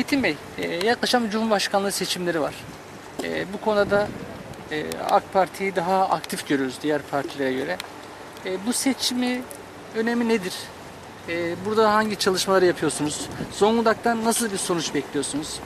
Metin Bey, e, yaklaşan Cumhurbaşkanlığı seçimleri var. E, bu konuda e, AK Parti'yi daha aktif görüyoruz diğer partilere göre. Bu seçimi önemi nedir? Burada hangi çalışmaları yapıyorsunuz? Zonguldak'tan nasıl bir sonuç bekliyorsunuz?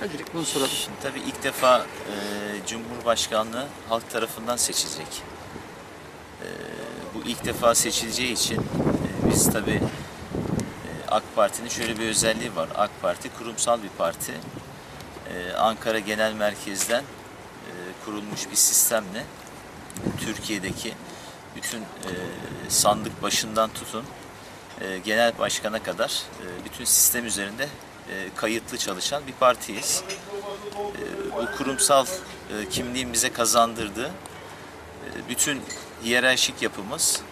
Öncelikle bunu soralım. Şimdi tabii ilk defa Cumhurbaşkanlığı halk tarafından seçilecek. Bu ilk defa seçileceği için biz tabii AK Parti'nin şöyle bir özelliği var. AK Parti kurumsal bir parti. E, Ankara Genel Merkez'den e, kurulmuş bir sistemle Türkiye'deki bütün e, sandık başından tutun e, genel başkana kadar e, bütün sistem üzerinde e, kayıtlı çalışan bir partiyiz. E, bu kurumsal e, kimliğin bize kazandırdığı e, bütün hiyerarşik yapımız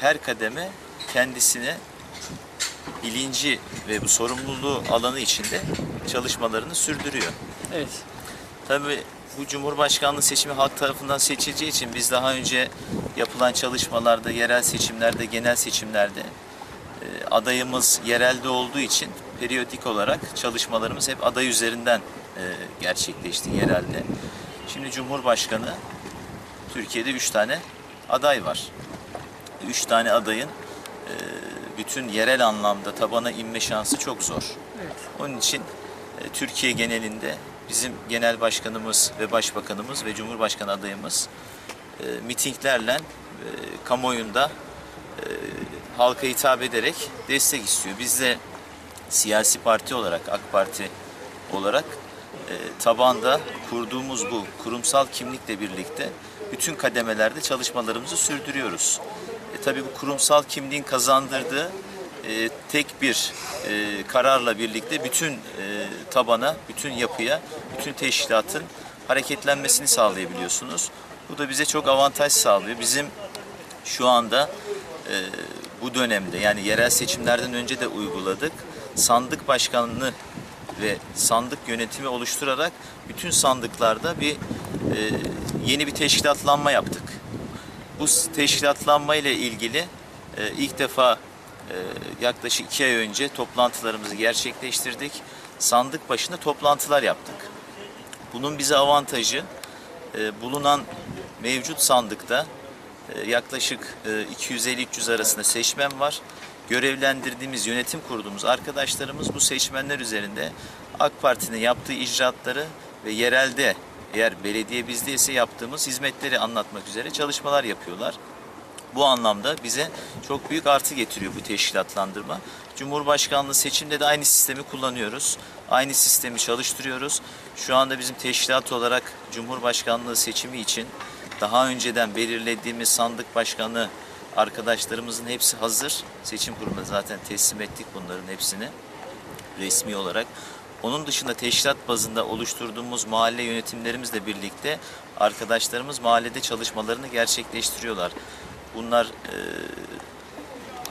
her kademe kendisine bilinci ve bu sorumluluğu alanı içinde çalışmalarını sürdürüyor. Evet. Tabii bu Cumhurbaşkanlığı seçimi halk tarafından seçileceği için biz daha önce yapılan çalışmalarda, yerel seçimlerde, genel seçimlerde e, adayımız yerelde olduğu için periyodik olarak çalışmalarımız hep aday üzerinden e, gerçekleşti yerelde. Şimdi Cumhurbaşkanı Türkiye'de üç tane aday var. Üç tane adayın e, bütün yerel anlamda tabana inme şansı çok zor. Evet. Onun için e, Türkiye genelinde bizim genel başkanımız ve başbakanımız ve cumhurbaşkanı adayımız e, mitinglerle e, kamuoyunda e, halka hitap ederek destek istiyor. Biz de siyasi parti olarak AK Parti olarak e, tabanda kurduğumuz bu kurumsal kimlikle birlikte bütün kademelerde çalışmalarımızı sürdürüyoruz. E, tabii bu kurumsal kimliğin kazandırdığı e, tek bir e, kararla birlikte bütün e, tabana, bütün yapıya, bütün teşkilatın hareketlenmesini sağlayabiliyorsunuz. Bu da bize çok avantaj sağlıyor. Bizim şu anda e, bu dönemde yani yerel seçimlerden önce de uyguladık. Sandık başkanlığı ve sandık yönetimi oluşturarak bütün sandıklarda bir e, yeni bir teşkilatlanma yaptık. Bu teşkilatlanma ile ilgili e, ilk defa e, yaklaşık iki ay önce toplantılarımızı gerçekleştirdik. Sandık başında toplantılar yaptık. Bunun bize avantajı e, bulunan mevcut sandıkta e, yaklaşık e, 250-300 arasında seçmen var. Görevlendirdiğimiz, yönetim kurduğumuz arkadaşlarımız bu seçmenler üzerinde AK Parti'nin yaptığı icraatları ve yerelde eğer belediye bizdeyse yaptığımız hizmetleri anlatmak üzere çalışmalar yapıyorlar. Bu anlamda bize çok büyük artı getiriyor bu teşkilatlandırma. Cumhurbaşkanlığı seçimde de aynı sistemi kullanıyoruz. Aynı sistemi çalıştırıyoruz. Şu anda bizim teşkilat olarak Cumhurbaşkanlığı seçimi için daha önceden belirlediğimiz sandık başkanı arkadaşlarımızın hepsi hazır. Seçim kurumuna zaten teslim ettik bunların hepsini resmi olarak. Onun dışında teşkilat bazında oluşturduğumuz mahalle yönetimlerimizle birlikte arkadaşlarımız mahallede çalışmalarını gerçekleştiriyorlar. Bunlar e,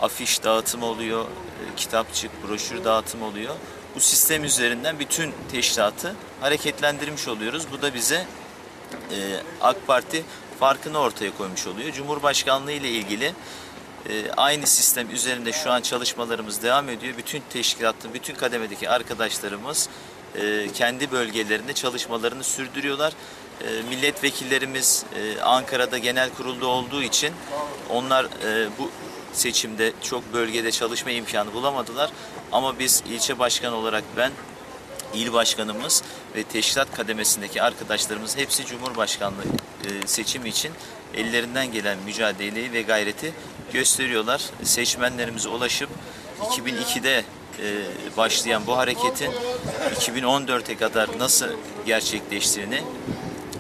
afiş dağıtımı oluyor, e, kitapçık, broşür dağıtımı oluyor. Bu sistem üzerinden bütün teşkilatı hareketlendirmiş oluyoruz. Bu da bize e, AK Parti farkını ortaya koymuş oluyor. Cumhurbaşkanlığı ile ilgili e, aynı sistem üzerinde şu an çalışmalarımız devam ediyor. Bütün teşkilatın, bütün kademedeki arkadaşlarımız e, kendi bölgelerinde çalışmalarını sürdürüyorlar. E, milletvekillerimiz e, Ankara'da genel kurulda olduğu için onlar bu seçimde çok bölgede çalışma imkanı bulamadılar. Ama biz ilçe başkanı olarak ben il başkanımız ve teşkilat kademesindeki arkadaşlarımız hepsi Cumhurbaşkanlığı seçimi için ellerinden gelen mücadeleyi ve gayreti gösteriyorlar. Seçmenlerimize ulaşıp 2002'de e, başlayan bu hareketin 2014'e kadar nasıl gerçekleştiğini,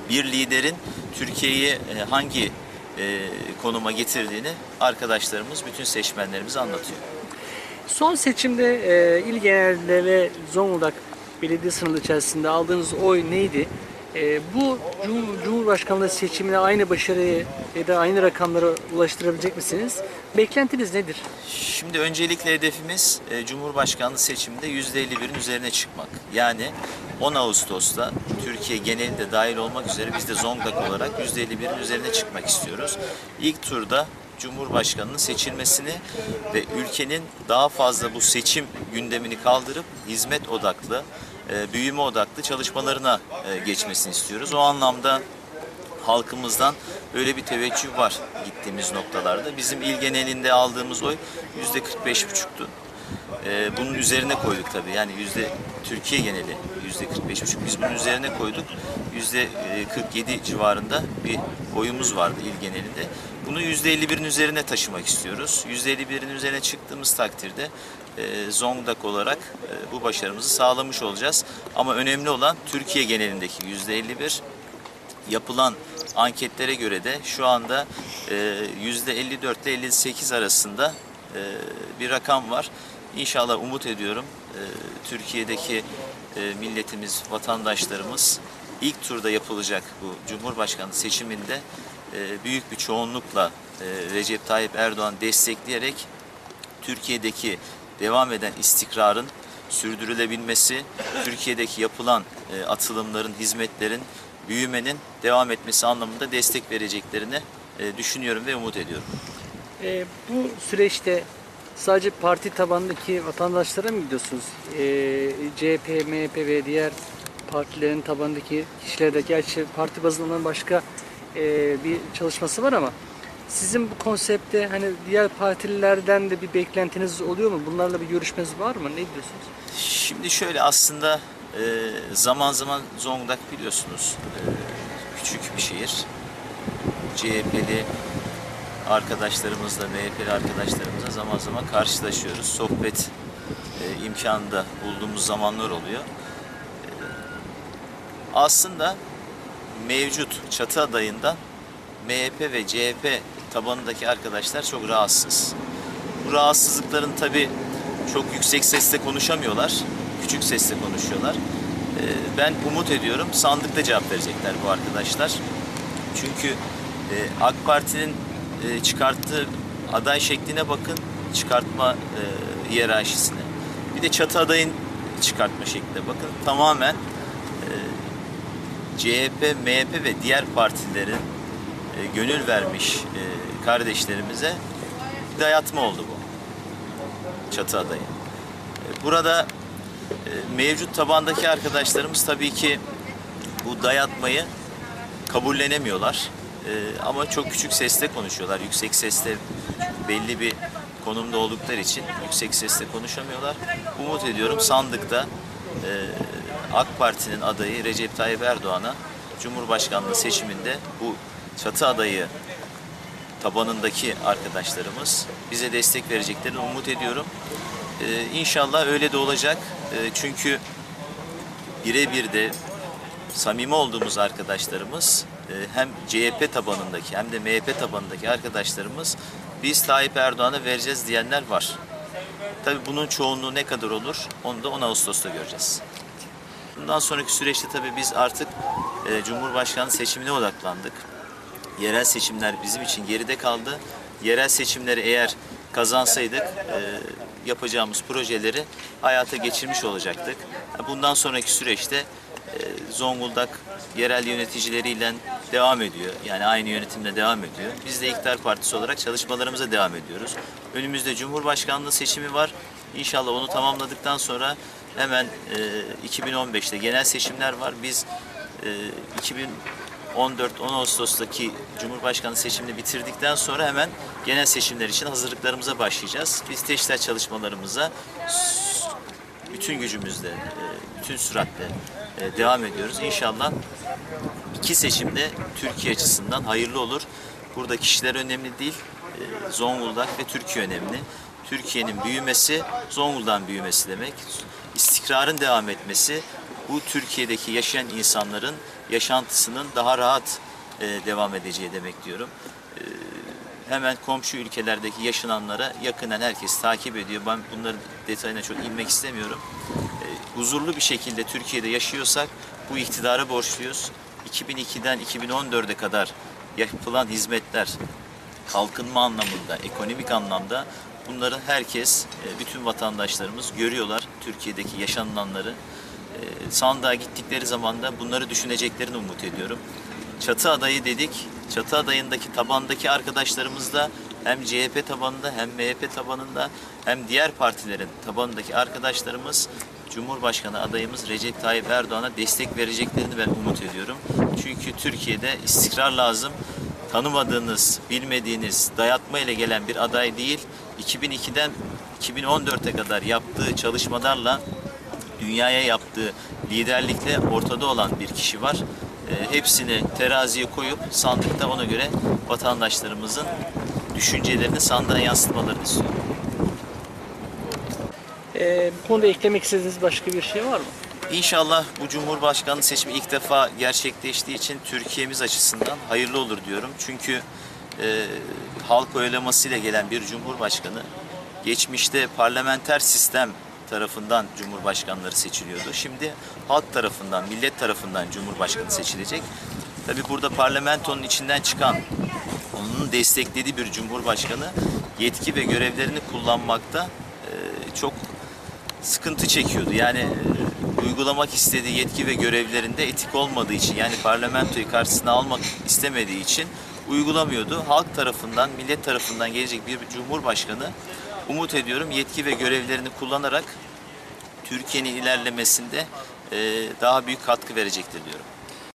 bir liderin Türkiye'yi e, hangi e, konuma getirdiğini arkadaşlarımız, bütün seçmenlerimize anlatıyor. Son seçimde e, il genelinde ve Zonguldak belediye sınırı içerisinde aldığınız oy neydi? E, bu Cum- Cumhurbaşkanlığı seçimine aynı başarıyı ya da aynı rakamlara ulaştırabilecek misiniz? Beklentiniz nedir? Şimdi öncelikle hedefimiz e, Cumhurbaşkanlığı seçiminde %51'in üzerine çıkmak. Yani 10 Ağustos'ta Türkiye genelinde dahil olmak üzere biz de Zonguldak olarak %51'in üzerine çıkmak istiyoruz. İlk turda Cumhurbaşkanının seçilmesini ve ülkenin daha fazla bu seçim gündemini kaldırıp hizmet odaklı, e, büyüme odaklı çalışmalarına e, geçmesini istiyoruz. O anlamda halkımızdan öyle bir teveccüh var gittiğimiz noktalarda. Bizim il genelinde aldığımız oy yüzde 45,5'tu. Ee, bunun üzerine koyduk tabii. Yani yüzde Türkiye geneli yüzde 45,5. Biz bunun üzerine koyduk. Yüzde e, 47 civarında bir oyumuz vardı il genelinde. Bunu yüzde 51'in üzerine taşımak istiyoruz. Yüzde 51'in üzerine çıktığımız takdirde e, Zonguldak olarak e, bu başarımızı sağlamış olacağız. Ama önemli olan Türkiye genelindeki yüzde 51 yapılan anketlere göre de şu anda e, yüzde 54 ile 58 arasında e, bir rakam var. İnşallah umut ediyorum Türkiye'deki milletimiz, vatandaşlarımız ilk turda yapılacak bu Cumhurbaşkanı seçiminde büyük bir çoğunlukla Recep Tayyip Erdoğan destekleyerek Türkiye'deki devam eden istikrarın sürdürülebilmesi, Türkiye'deki yapılan e, atılımların, hizmetlerin büyümenin devam etmesi anlamında destek vereceklerini e, düşünüyorum ve umut ediyorum. E, bu süreçte sadece parti tabanındaki vatandaşlara mı gidiyorsunuz? E, CHP, MHP ve diğer partilerin tabanındaki kişilerde gerçi parti bazında başka e, bir çalışması var ama sizin bu konsepte hani diğer partililerden de bir beklentiniz oluyor mu? Bunlarla bir görüşmeniz var mı? Ne diyorsunuz? Şimdi şöyle aslında e, zaman zaman Zonguldak biliyorsunuz e, küçük bir şehir. CHP'li arkadaşlarımızla, MHP'li arkadaşlarımızla zaman zaman karşılaşıyoruz. Sohbet e, imkanı da bulduğumuz zamanlar oluyor. Aslında mevcut çatı adayından MHP ve CHP tabanındaki arkadaşlar çok rahatsız. Bu rahatsızlıkların tabi çok yüksek sesle konuşamıyorlar. Küçük sesle konuşuyorlar. Ee, Ben umut ediyorum sandıkta cevap verecekler bu arkadaşlar. Çünkü e, AK Parti'nin e, çıkarttığı aday şekline bakın, çıkartma e, hiyerarşisine. Bir de çatı adayın çıkartma şekline bakın. Tamamen CHP, MHP ve diğer partilerin gönül vermiş kardeşlerimize dayatma oldu bu. Çatı adayı. E, Burada e, mevcut tabandaki arkadaşlarımız tabii ki bu dayatmayı kabullenemiyorlar. E, ama çok küçük sesle konuşuyorlar. Yüksek sesle belli bir konumda oldukları için yüksek sesle konuşamıyorlar. Umut ediyorum sandıkta AK Parti'nin adayı Recep Tayyip Erdoğan'a Cumhurbaşkanlığı seçiminde bu çatı adayı tabanındaki arkadaşlarımız bize destek vereceklerini umut ediyorum. Ee, inşallah öyle de olacak. Ee, çünkü birebir de samimi olduğumuz arkadaşlarımız e, hem CHP tabanındaki hem de MHP tabanındaki arkadaşlarımız biz Tayyip Erdoğan'a vereceğiz diyenler var. Tabii bunun çoğunluğu ne kadar olur onu da 10 Ağustos'ta göreceğiz. Bundan sonraki süreçte tabii biz artık e, Cumhurbaşkanı seçimine odaklandık. Yerel seçimler bizim için geride kaldı. Yerel seçimleri eğer kazansaydık e, yapacağımız projeleri hayata geçirmiş olacaktık. Bundan sonraki süreçte e, Zonguldak yerel yöneticileriyle devam ediyor. Yani aynı yönetimle devam ediyor. Biz de İktidar Partisi olarak çalışmalarımıza devam ediyoruz. Önümüzde Cumhurbaşkanlığı seçimi var. İnşallah onu tamamladıktan sonra hemen e, 2015'te genel seçimler var. Biz e, 2014-10 Ağustos'taki Cumhurbaşkanlığı seçimini bitirdikten sonra hemen genel seçimler için hazırlıklarımıza başlayacağız. Biz teşkilat çalışmalarımıza bütün gücümüzle, e, bütün süratle e, devam ediyoruz. İnşallah iki seçimde Türkiye açısından hayırlı olur. Burada kişiler önemli değil, e, Zonguldak ve Türkiye önemli. Türkiye'nin büyümesi, Zonguldak'ın büyümesi demek. İstikrarın devam etmesi, bu Türkiye'deki yaşayan insanların yaşantısının daha rahat e, devam edeceği demek diyorum. E, hemen komşu ülkelerdeki yaşananlara yakından herkes takip ediyor. Ben bunların detayına çok inmek istemiyorum. E, huzurlu bir şekilde Türkiye'de yaşıyorsak bu iktidara borçluyuz. 2002'den 2014'e kadar yapılan hizmetler kalkınma anlamında, ekonomik anlamda bunları herkes, e, bütün vatandaşlarımız görüyorlar Türkiye'deki yaşanılanları. Sandığa gittikleri zaman da bunları düşüneceklerini umut ediyorum. Çatı adayı dedik. Çatı adayındaki tabandaki arkadaşlarımız da hem CHP tabanında hem MHP tabanında hem diğer partilerin tabanındaki arkadaşlarımız Cumhurbaşkanı adayımız Recep Tayyip Erdoğan'a destek vereceklerini ben umut ediyorum. Çünkü Türkiye'de istikrar lazım. Tanımadığınız, bilmediğiniz, dayatma ile gelen bir aday değil. 2002'den 2014'e kadar yaptığı çalışmalarla dünyaya yaptığı liderlikle ortada olan bir kişi var. E, hepsini teraziye koyup sandıkta ona göre vatandaşlarımızın düşüncelerini sandığa yansıtmalarını istiyorum. E, bu konuda eklemek istediğiniz başka bir şey var mı? İnşallah bu Cumhurbaşkanlığı seçimi ilk defa gerçekleştiği için Türkiye'miz açısından hayırlı olur diyorum. Çünkü e, halk oylamasıyla gelen bir Cumhurbaşkanı geçmişte parlamenter sistem tarafından Cumhurbaşkanları seçiliyordu. Şimdi halk tarafından, millet tarafından Cumhurbaşkanı seçilecek. Tabi burada parlamentonun içinden çıkan, onun desteklediği bir Cumhurbaşkanı yetki ve görevlerini kullanmakta e, çok sıkıntı çekiyordu. Yani e, uygulamak istediği yetki ve görevlerinde etik olmadığı için yani parlamentoyu karşısına almak istemediği için uygulamıyordu. Halk tarafından, millet tarafından gelecek bir cumhurbaşkanı umut ediyorum yetki ve görevlerini kullanarak Türkiye'nin ilerlemesinde e, daha büyük katkı verecektir diyorum.